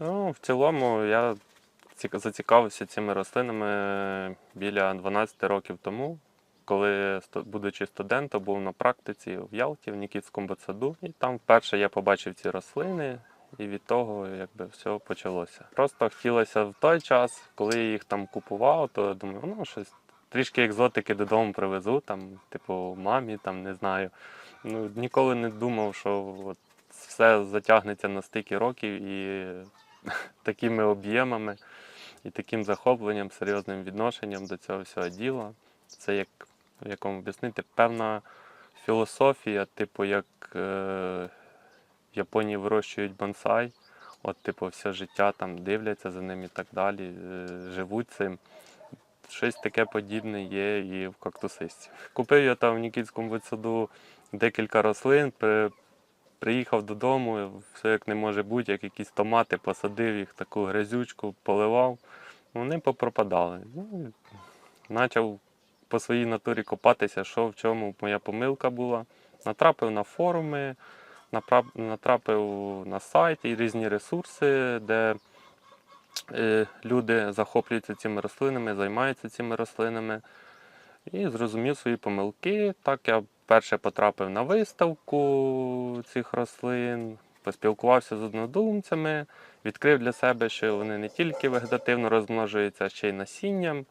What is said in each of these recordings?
Ну, в цілому я зацікавився цими рослинами біля 12 років тому, коли, будучи студентом, був на практиці в Ялті, в Нікітському ботсаду. І там вперше я побачив ці рослини, і від того якби все почалося. Просто хотілося в той час, коли я їх там купував, то думаю, ну щось трішки екзотики додому привезу, там, типу, мамі, там не знаю. Ну, ніколи не думав, що от все затягнеться на стільки років і такими об'ємами, і таким захопленням, серйозним відношенням до цього всього діла. Це як, як вам об'яснити, певна філософія, типу, як е, в Японії вирощують бонсай. От, типу, все життя там дивляться за ним і так далі, е, живуть цим. Щось таке подібне є і в кактусисті. Купив я там в Нікітському висаду декілька рослин, приїхав додому, все як не може бути, як якісь томати, посадив їх, таку грязючку, поливав. Вони попропадали. Ну, почав по своїй натурі копатися, що в чому моя помилка була. Натрапив на форуми, натрапив на сайт і різні ресурси, де е, люди захоплюються цими рослинами, займаються цими рослинами. І зрозумів свої помилки. Так я перше потрапив на виставку цих рослин, поспілкувався з однодумцями, відкрив для себе, що вони не тільки вегетативно розмножуються, а ще й насінням.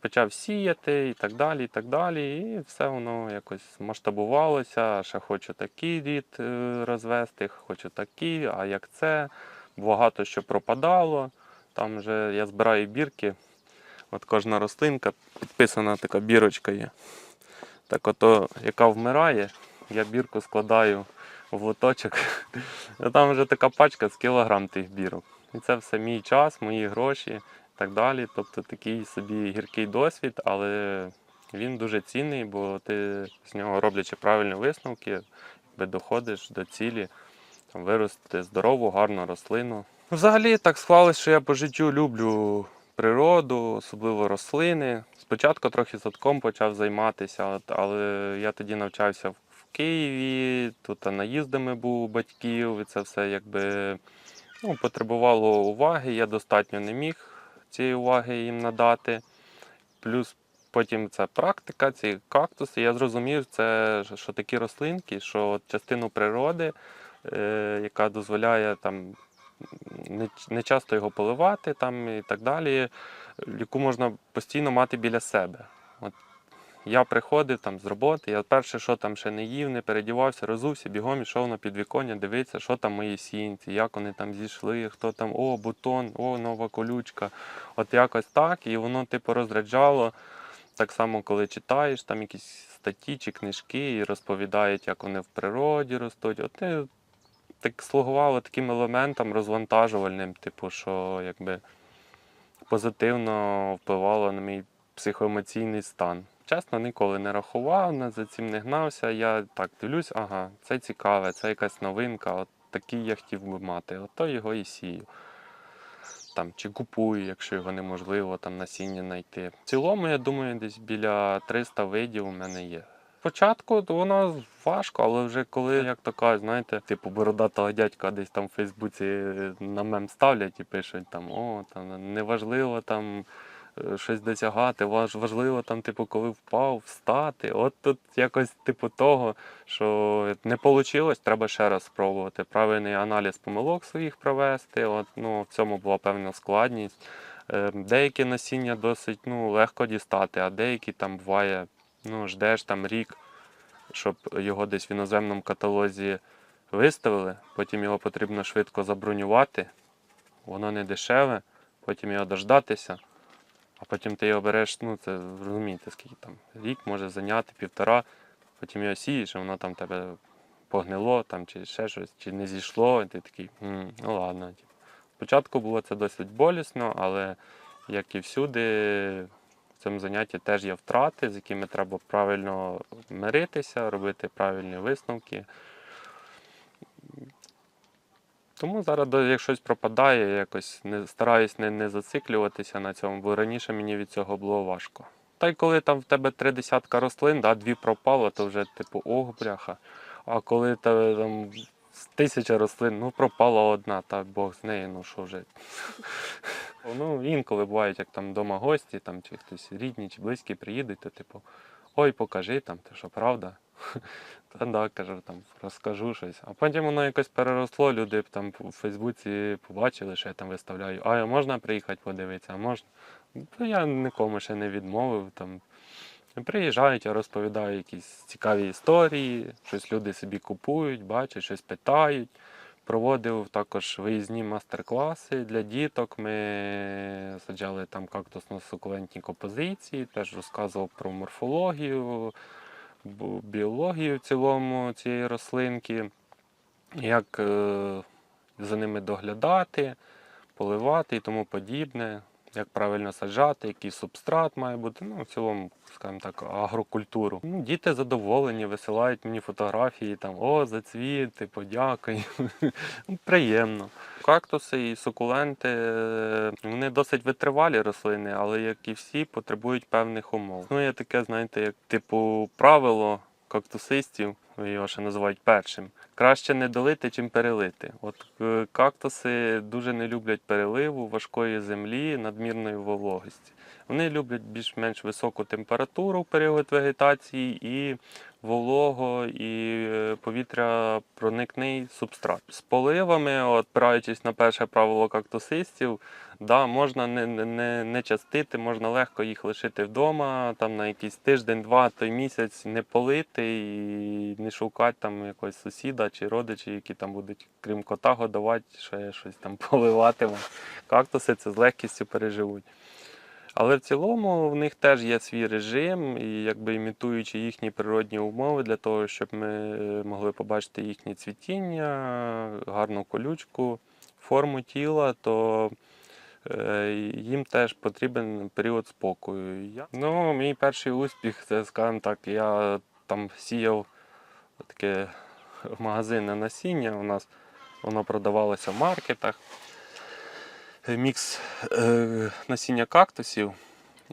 Почав сіяти і так далі, і так далі. І все воно якось масштабувалося. Ще хочу такий рід е, розвести, хочу такий, а як це? Багато що пропадало. Там вже я збираю бірки. От кожна рослинка підписана така бірочка є. Так ото, яка вмирає, я бірку складаю в лоточок. А Там вже така пачка з кілограм тих бірок. І це все мій час, мої гроші і так далі. Тобто такий собі гіркий досвід, але він дуже цінний, бо ти з нього роблячи правильні висновки, якби доходиш до цілі там, вирости здорову, гарну рослину. Взагалі так склалось, що я по життю люблю природу, особливо рослини. Спочатку трохи садком почав займатися, але я тоді навчався в Києві, тут наїздами був у батьків, і це все якби ну, потребувало уваги. Я достатньо не міг цієї уваги їм надати. Плюс потім це практика, ці кактуси. Я зрозумів, це, що такі рослинки, що частину природи, е, яка дозволяє там не, не часто його поливати там і так далі, яку можна постійно мати біля себе. От я приходив там з роботи, я перше, що там ще не їв, не передівався, розувся, бігом ішов на підвіконня, дивитися, що там мої сінці, як вони там зійшли, хто там, о, бутон, о, нова колючка. От якось так, і воно типу розряджало. Так само, коли читаєш там якісь статті чи книжки і розповідають, як вони в природі ростуть. От ти так слугувало таким елементом розвантажувальним, типу, що якби позитивно впливало на мій психоемоційний стан. Чесно, ніколи не рахував, за цим не гнався. Я так дивлюсь, ага, це цікаве, це якась новинка, от такий я хотів би мати, от то його і сію. Там, чи купую, якщо його неможливо там насіння знайти. В цілому, я думаю, десь біля 300 видів у мене є. Спочатку то воно важко, але вже коли, як то знаєте, типу бородатого дядька десь там в Фейсбуці на мем ставлять і пишуть там, о, там неважливо там е, щось досягати, важливо там, типу, коли впав, встати. От тут якось типу того, що не вийшло, треба ще раз спробувати. Правильний аналіз помилок своїх провести. От, ну, в цьому була певна складність. Е, Деякі насіння досить ну, легко дістати, а деякі там буває, ну, ждеш там рік, щоб його десь в іноземному каталозі виставили, потім його потрібно швидко забронювати, воно не дешеве, потім його дождатися, а потім ти його береш, ну це розумієте, скільки там рік може зайняти, півтора, потім його сієш, воно там тебе погнило, там, чи ще щось, чи не зійшло, і ти такий, «М, ну ладно. типу». Спочатку було це досить болісно, але як і всюди, в цьому занятті теж є втрати, з якими треба правильно миритися, робити правильні висновки. Тому зараз, як щось пропадає, я якось не стараюсь не, не зациклюватися на цьому, бо раніше мені від цього було важко. Та й коли там в тебе три десятка рослин, да, дві пропало, то вже типу ох, бляха. А коли тебе там тисяча рослин, ну пропала одна, так Бог з нею, ну що вже. Ну, інколи бувають, як там вдома гості, там, чи хтось рідні чи близькі приїдуть, то типу, ой, покажи там, ти що правда? Та да, кажу, там розкажу щось. А потім воно якось переросло, люди там у Фейсбуці побачили, що я там виставляю. А можна приїхати подивитися, а можна. То я нікому ще не відмовив. Там. Приїжджають, розповідаю якісь цікаві історії, щось люди собі купують, бачать, щось питають. Проводив також виїзні мастер-класи для діток. Ми саджали там кактусно-сукулентні композиції, теж розказував про морфологію, біологію в цілому цієї рослинки, як е, за ними доглядати, поливати і тому подібне, як правильно саджати, який субстрат має бути. Ну, в цілому, скажімо так, агрокультуру. Ну, діти задоволені, висилають мені фотографії, там, о, зацвіти, подякую. Ну, Приємно. Кактуси і сукуленти е, вони досить витривалі рослини, але як і всі, потребують певних умов. Ну, є таке, знаєте, як типу правило кактусистів, його ще називають першим. Краще не долити, чим перелити. От е, кактуси дуже не люблять переливу, важкої землі, надмірної вологості. Вони люблять більш-менш високу температуру в період вегетації і волого і е, повітря проникний субстрат. З поливами, опираючись на перше правило кактусистів, да, можна не, не- не, частити, можна легко їх лишити вдома, там на якийсь тиждень, два, той місяць не полити і не шукати там якогось сусіда чи родичів, які там будуть, крім кота, годувати, ще щось там поливати. Кактуси це з легкістю переживуть. Але в цілому в них теж є свій режим, і якби імітуючи їхні природні умови для того, щоб ми е, могли побачити їхнє цвітіння, гарну колючку, форму тіла, то е, їм теж потрібен період спокою. Ну, мій перший успіх, це, скажімо так, я там сіяв таке магазинне насіння. У нас воно продавалося в маркетах мікс е, насіння кактусів.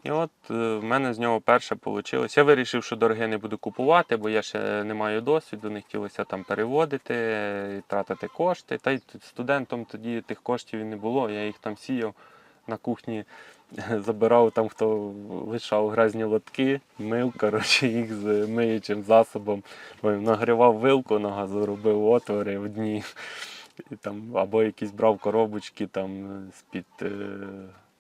І от е, в мене з нього перше вийшло. Я вирішив, що дороге не буду купувати, бо я ще не маю досвіду, не хотілося там переводити, і тратити кошти. Та й студентом тоді тих коштів і не було. Я їх там сіяв на кухні, забирав там, хто лишав грязні лотки, мив коротше, їх з миючим засобом, нагрівав вилку на газу, робив отвори в дні. І там, або якісь брав коробочки там з-під е,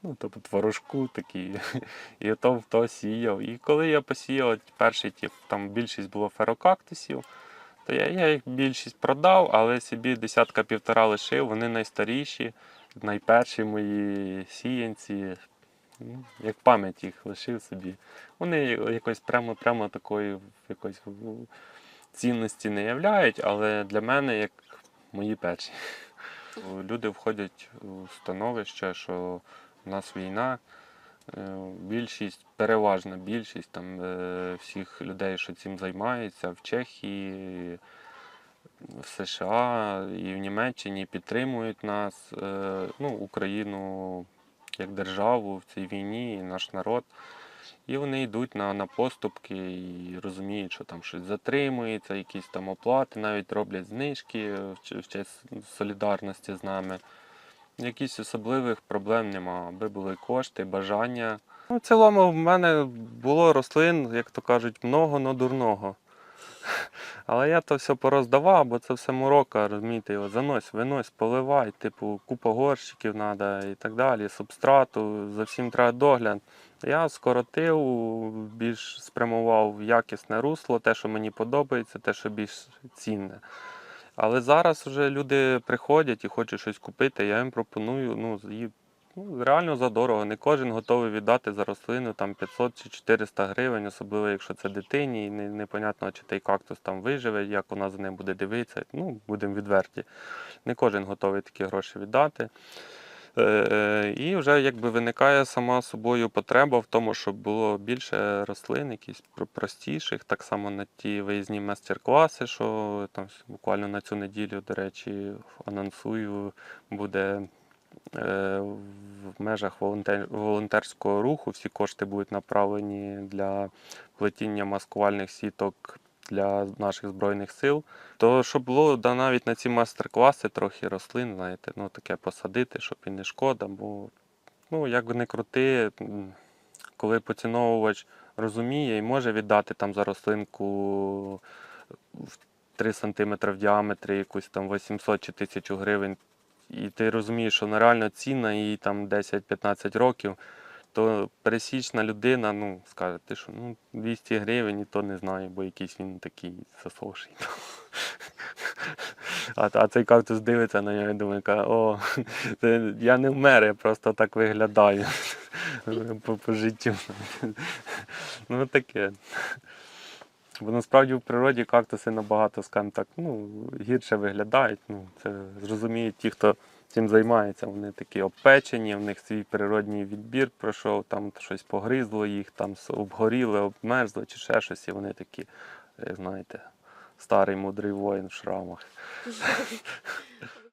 ну, тобто творожку такі, і то то сіяв. І коли я посіяв перший тип, там більшість було ферокактусів, то я, я їх більшість продав, але собі десятка півтора лишив, вони найстаріші, найперші мої сіянці. Ну, Як пам'ять їх лишив собі. Вони якось прямо, прямо такої якоїсь цінності не являють, але для мене як мої перші. Люди входять у становище, що в нас війна. Е, Більшість, переважна більшість там е, всіх людей, що цим займаються в Чехії, в США і в Німеччині підтримують нас, е, ну, Україну як державу в цій війні, і наш народ. І вони йдуть на, на поступки і розуміють, що там щось затримується, якісь там оплати, навіть роблять знижки в честь солідарності з нами. Якісь особливих проблем нема, аби були кошти, бажання. Ну, в цілому в мене було рослин, як то кажуть, много, но дурного. Але я то все пороздавав, бо це все морока, розумієте, його занось, винось, поливай, типу, купа горщиків треба і так далі, субстрату, за всім треба догляд. Я скоротив, більш спрямував якісне русло, те, що мені подобається, те, що більш цінне. Але зараз вже люди приходять і хочуть щось купити, я їм пропоную ну, її, ну, реально задорого. Не кожен готовий віддати за рослину там, 500 чи 400 гривень, особливо якщо це дитині, і не, непонятно, чи той кактус там виживе, як вона за ним буде дивитися. Ну, будемо відверті. Не кожен готовий такі гроші віддати. Е, е, І вже якби виникає сама собою потреба в тому, щоб було більше рослин, якісь про- простіших. Так само на ті виїзні майстер-класи, що там буквально на цю неділю, до речі, анонсую, буде е, в межах волонтер- волонтерського руху. Всі кошти будуть направлені для плетіння маскувальних сіток для наших збройних сил. То щоб було да, навіть на ці майстер-класи трохи рослин, знаєте, ну таке посадити, щоб і не шкода, бо ну як не крути, коли поціновувач розуміє і може віддати там за рослинку в 3 см в діаметрі якусь там 800 чи 1000 гривень, і ти розумієш, що вона реально цінна, їй там 10-15 років, то пересічна людина ну, скаже, ти що, ну 200 гривень, і то не знаю, бо якийсь він такий засохший. А, а цей кактус дивиться на нього і думає, каже, о, це, я не вмер, я просто так виглядаю по, по життю. Ну таке. Бо насправді в природі кактуси набагато, скажімо так, ну, гірше виглядають. Ну, це зрозуміють ті, хто цим займаються. Вони такі обпечені, в них свій природній відбір пройшов, там щось погризло їх, там обгоріли, обмерзло чи ще щось, і вони такі, як знаєте, старий мудрий воїн в шрамах.